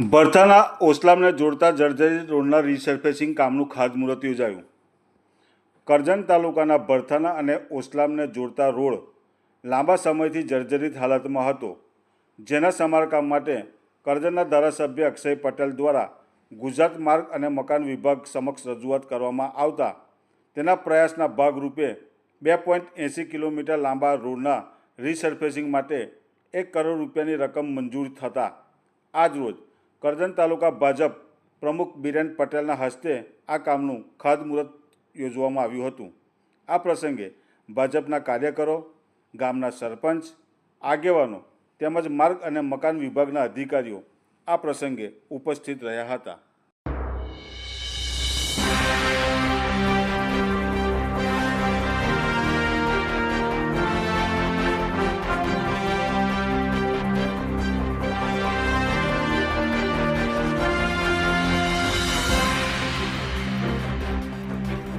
ભરથાના ઓસલામને જોડતા જર્જરિત રોડના રીસર્ફેસિંગ કામનું ખાતમુહૂર્ત યોજાયું. કરજણ તાલુકાના ભરથાના અને ઓસલામને જોડતા રોડ લાંબા સમયથી જર્જરિત હાલતમાં હતો, જેના સમારકામ માટે કરજણના ધારાસભ્ય અક્ષય પટેલ દ્વારા ગુજરાત માર્ગ અને મકાન વિભાગ સમક્ષ રજૂઆત કરવામાં આવતા તેના પ્રયાસના ભાગરૂપે બે પોઈન્ટ એંસી કિલોમીટર લાંબા રોડના રીસર્ફેસિંગ માટે એક કરોડ રૂપિયાની રકમ મંજૂર થતાં આજરોજ કરજણ તાલુકા ભાજપ પ્રમુખ બિરેન પટેલના હસ્તે આ કામનું ખાતમુહૂર્ત યોજવામાં આવ્યું હતું. આ પ્રસંગે ભાજપના કાર્યકરો, ગામના સરપંચ, આગેવાનો તેમજ માર્ગ અને મકાન વિભાગના અધિકારીઓ આ પ્રસંગે ઉપસ્થિત રહ્યા હતા.